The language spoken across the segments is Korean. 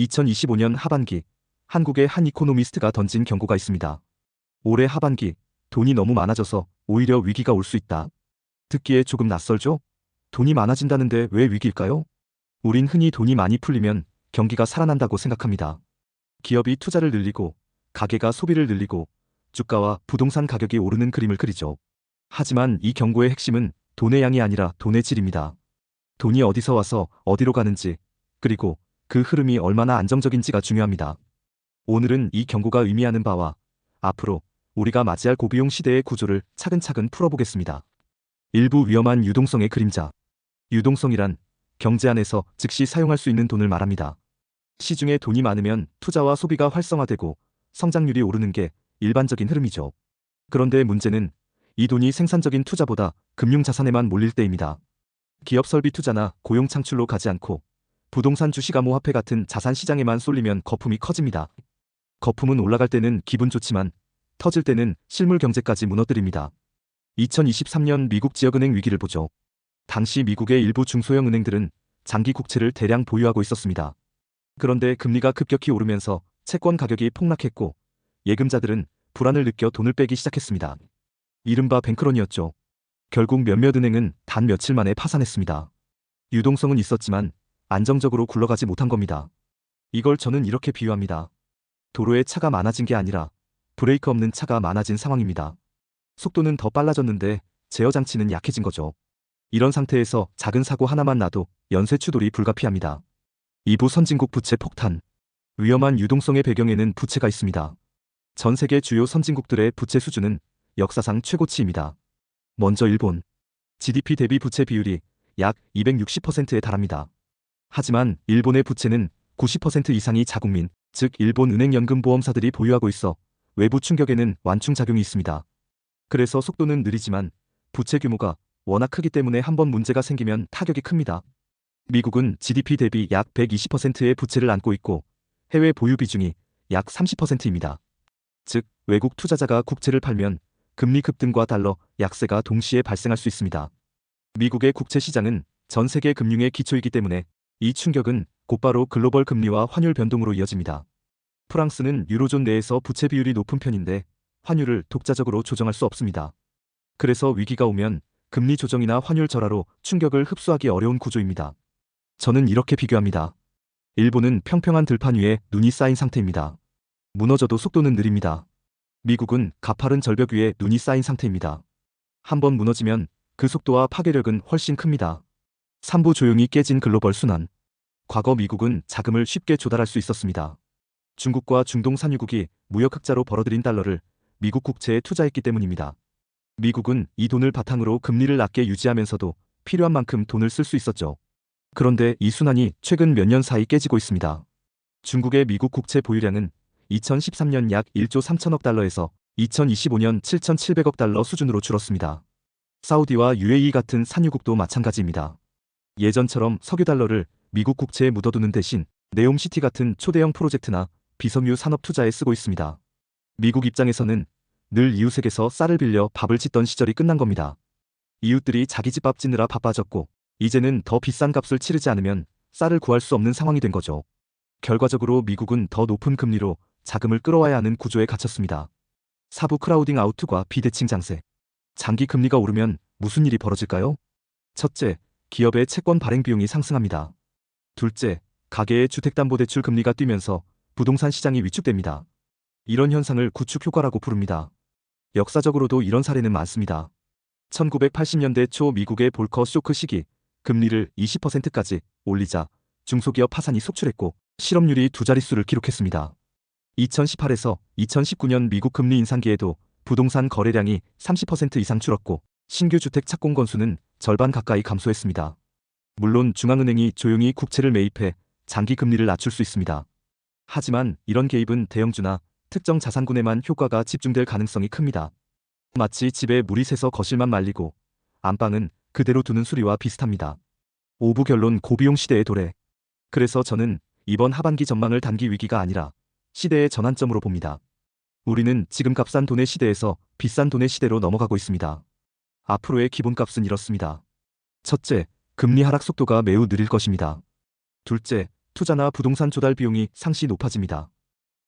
2025년 하반기 한국의 한 이코노미스트가 던진 경고가 있습니다. 올해 하반기 돈이 너무 많아져서 오히려 위기가 올 수 있다. 듣기에 조금 낯설죠? 돈이 많아진다는데 왜 위기일까요? 우린 흔히 돈이 많이 풀리면 경기가 살아난다고 생각합니다. 기업이 투자를 늘리고 가게가 소비를 늘리고 주가와 부동산 가격이 오르는 그림을 그리죠. 하지만 이 경고의 핵심은 돈의 양이 아니라 돈의 질입니다. 돈이 어디서 와서 어디로 가는지 그리고 그 흐름이 얼마나 안정적인지가 중요합니다. 오늘은 이 경고가 의미하는 바와 앞으로 우리가 맞이할 고비용 시대의 구조를 차근차근 풀어보겠습니다. 일부 위험한 유동성의 그림자. 유동성이란 경제 안에서 즉시 사용할 수 있는 돈을 말합니다. 시중에 돈이 많으면 투자와 소비가 활성화되고 성장률이 오르는 게 일반적인 흐름이죠. 그런데 문제는 이 돈이 생산적인 투자보다 금융자산에만 몰릴 때입니다. 기업 설비 투자나 고용 창출로 가지 않고 부동산 주식암 호화폐 같은 자산 시장에만 쏠리면 거품이 커집니다. 거품은 올라갈 때는 기분 좋지만 터질 때는 실물 경제까지 무너뜨립니다. 2023년 미국 지역은행 위기를 보죠. 당시 미국의 일부 중소형 은행들은 장기 국채를 대량 보유하고 있었습니다. 그런데 금리가 급격히 오르면서 채권 가격이 폭락했고 예금자들은 불안을 느껴 돈을 빼기 시작했습니다. 이른바 뱅크런이었죠. 결국 몇몇 은행은 단 며칠 만에 파산했습니다. 유동성은 있었지만 안정적으로 굴러가지 못한 겁니다. 이걸 저는 이렇게 비유합니다. 도로에 차가 많아진 게 아니라 브레이크 없는 차가 많아진 상황입니다. 속도는 더 빨라졌는데 제어 장치는 약해진 거죠. 이런 상태에서 작은 사고 하나만 나도 연쇄 추돌이 불가피합니다. 이부 선진국 부채 폭탄. 위험한 유동성의 배경에는 부채가 있습니다. 전 세계 주요 선진국들의 부채 수준은 역사상 최고치입니다. 먼저 일본. GDP 대비 부채 비율이 약 260%에 달합니다. 하지만 일본의 부채는 90% 이상이 자국민, 즉 일본 은행연금보험사들이 보유하고 있어 외부 충격에는 완충작용이 있습니다. 그래서 속도는 느리지만 부채 규모가 워낙 크기 때문에 한번 문제가 생기면 타격이 큽니다. 미국은 GDP 대비 약 120%의 부채를 안고 있고 해외 보유 비중이 약 30%입니다. 즉, 외국 투자자가 국채를 팔면 금리 급등과 달러 약세가 동시에 발생할 수 있습니다. 미국의 국채 시장은 전 세계 금융의 기초이기 때문에 이 충격은 곧바로 글로벌 금리와 환율 변동으로 이어집니다. 프랑스는 유로존 내에서 부채 비율이 높은 편인데 환율을 독자적으로 조정할 수 없습니다. 그래서 위기가 오면 금리 조정이나 환율 절하로 충격을 흡수하기 어려운 구조입니다. 저는 이렇게 비교합니다. 일본은 평평한 들판 위에 눈이 쌓인 상태입니다. 무너져도 속도는 느립니다. 미국은 가파른 절벽 위에 눈이 쌓인 상태입니다. 한번 무너지면 그 속도와 파괴력은 훨씬 큽니다. 3부 조용히 깨진 글로벌 순환. 과거 미국은 자금을 쉽게 조달할 수 있었습니다. 중국과 중동 산유국이 무역 흑자로 벌어들인 달러를 미국 국채에 투자했기 때문입니다. 미국은 이 돈을 바탕으로 금리를 낮게 유지하면서도 필요한 만큼 돈을 쓸 수 있었죠. 그런데 이 순환이 최근 몇 년 사이 깨지고 있습니다. 중국의 미국 국채 보유량은 2013년 약 1조 3천억 달러에서 2025년 7,700억 달러 수준으로 줄었습니다. 사우디와 UAE 같은 산유국도 마찬가지입니다. 예전처럼 석유 달러를 미국 국채에 묻어두는 대신 네옴시티 같은 초대형 프로젝트나 비섬유 산업 투자에 쓰고 있습니다. 미국 입장에서는 늘 이웃에게서 쌀을 빌려 밥을 짓던 시절이 끝난 겁니다. 이웃들이 자기 집 밥 짓느라 바빠졌고 이제는 더 비싼 값을 치르지 않으면 쌀을 구할 수 없는 상황이 된 거죠. 결과적으로 미국은 더 높은 금리로 자금을 끌어와야 하는 구조에 갇혔습니다. 사부 크라우딩 아우트과 비대칭 장세. 장기 금리가 오르면 무슨 일이 벌어질까요? 첫째, 기업의 채권 발행 비용이 상승합니다. 둘째, 가계의 주택담보대출 금리가 뛰면서 부동산 시장이 위축됩니다. 이런 현상을 구축 효과라고 부릅니다. 역사적으로도 이런 사례는 많습니다. 1980년대 초 미국의 볼커 쇼크 시기 금리를 20%까지 올리자 중소기업 파산이 속출했고 실업률이 두 자릿수를 기록했습니다. 2018에서 2019년 미국 금리 인상기에도 부동산 거래량이 30% 이상 줄었고 신규 주택 착공 건수는 절반 가까이 감소했습니다. 물론 중앙은행이 조용히 국채를 매입해 장기 금리를 낮출 수 있습니다. 하지만 이런 개입은 대형주나 특정 자산군에만 효과가 집중될 가능성이 큽니다. 마치 집에 물이 새서 거실만 말리고 안방은 그대로 두는 수리와 비슷합니다. 오부 결론 고비용 시대의 도래. 그래서 저는 이번 하반기 전망을 단기 위기가 아니라 시대의 전환점으로 봅니다. 우리는 지금 값싼 돈의 시대에서 비싼 돈의 시대로 넘어가고 있습니다. 앞으로의 기본값은 이렇습니다. 첫째, 금리 하락 속도가 매우 느릴 것입니다. 둘째, 투자나 부동산 조달 비용이 상시 높아집니다.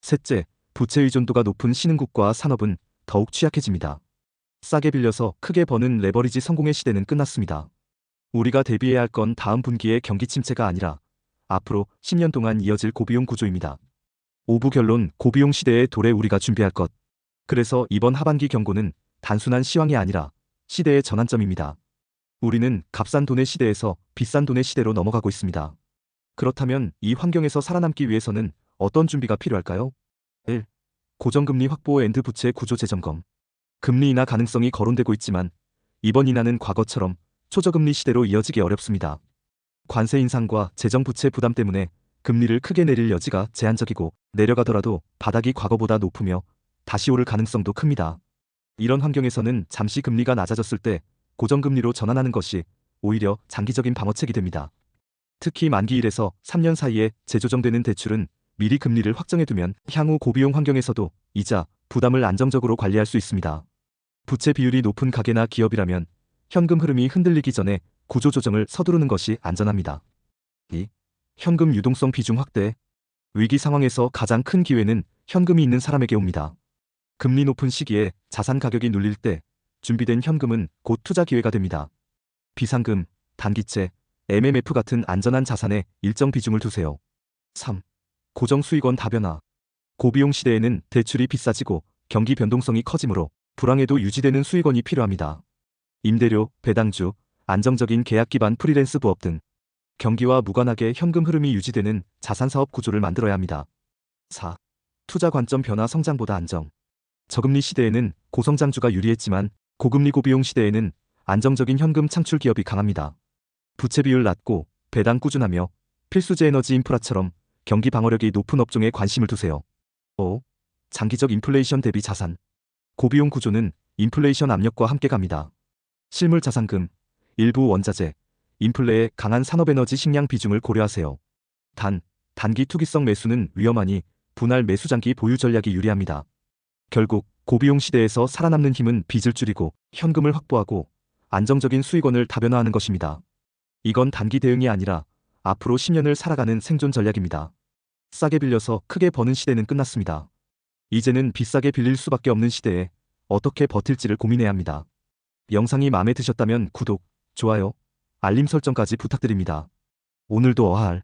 셋째, 부채 의존도가 높은 신흥국과 산업은 더욱 취약해집니다. 싸게 빌려서 크게 버는 레버리지 성공의 시대는 끝났습니다. 우리가 대비해야 할 건 다음 분기의 경기 침체가 아니라 앞으로 10년 동안 이어질 고비용 구조입니다. 5부 결론 고비용 시대에 도래 우리가 준비할 것. 그래서 이번 하반기 경고는 단순한 시황이 아니라 시대의 전환점입니다. 우리는 값싼 돈의 시대에서 비싼 돈의 시대로 넘어가고 있습니다. 그렇다면 이 환경에서 살아남기 위해서는 어떤 준비가 필요할까요? 1. 고정금리 확보 앤드 부채 구조 재점검. 금리 인하 가능성이 거론되고 있지만 이번 인하는 과거처럼 초저금리 시대로 이어지기 어렵습니다. 관세 인상과 재정 부채 부담 때문에 금리를 크게 내릴 여지가 제한적이고 내려가더라도 바닥이 과거보다 높으며 다시 오를 가능성도 큽니다. 이런 환경에서는 잠시 금리가 낮아졌을 때 고정금리로 전환하는 것이 오히려 장기적인 방어책이 됩니다. 특히 만기 1에서 3년 사이에 재조정되는 대출은 미리 금리를 확정해두면 향후 고비용 환경에서도 이자, 부담을 안정적으로 관리할 수 있습니다. 부채 비율이 높은 가게나 기업이라면 현금 흐름이 흔들리기 전에 구조 조정을 서두르는 것이 안전합니다. 2. 현금 유동성 비중 확대. 위기 상황에서 가장 큰 기회는 현금이 있는 사람에게 옵니다. 금리 높은 시기에 자산 가격이 눌릴 때 준비된 현금은 곧 투자 기회가 됩니다. 비상금, 단기채, MMF 같은 안전한 자산에 일정 비중을 두세요. 3. 고정 수익원 다변화. 고비용 시대에는 대출이 비싸지고 경기 변동성이 커지므로 불황에도 유지되는 수익원이 필요합니다. 임대료, 배당주, 안정적인 계약 기반 프리랜스 부업 등 경기와 무관하게 현금 흐름이 유지되는 자산 사업 구조를 만들어야 합니다. 4. 투자 관점 변화 성장보다 안정. 저금리 시대에는 고성장주가 유리했지만 고금리 고비용 시대에는 안정적인 현금 창출 기업이 강합니다. 부채 비율 낮고 배당 꾸준하며 필수제 에너지 인프라처럼 경기 방어력이 높은 업종에 관심을 두세요. 5. 장기적 인플레이션 대비 자산. 고비용 구조는 인플레이션 압력과 함께 갑니다. 실물 자산금, 일부 원자재, 인플레에 강한 산업에너지 식량 비중을 고려하세요. 단, 단기 투기성 매수는 위험하니 분할 매수 장기 보유 전략이 유리합니다. 결국 고비용 시대에서 살아남는 힘은 빚을 줄이고 현금을 확보하고 안정적인 수익원을 다변화하는 것입니다. 이건 단기 대응이 아니라 앞으로 10년을 살아가는 생존 전략입니다. 싸게 빌려서 크게 버는 시대는 끝났습니다. 이제는 비싸게 빌릴 수밖에 없는 시대에 어떻게 버틸지를 고민해야 합니다. 영상이 마음에 드셨다면 구독, 좋아요, 알림 설정까지 부탁드립니다. 오늘도 어할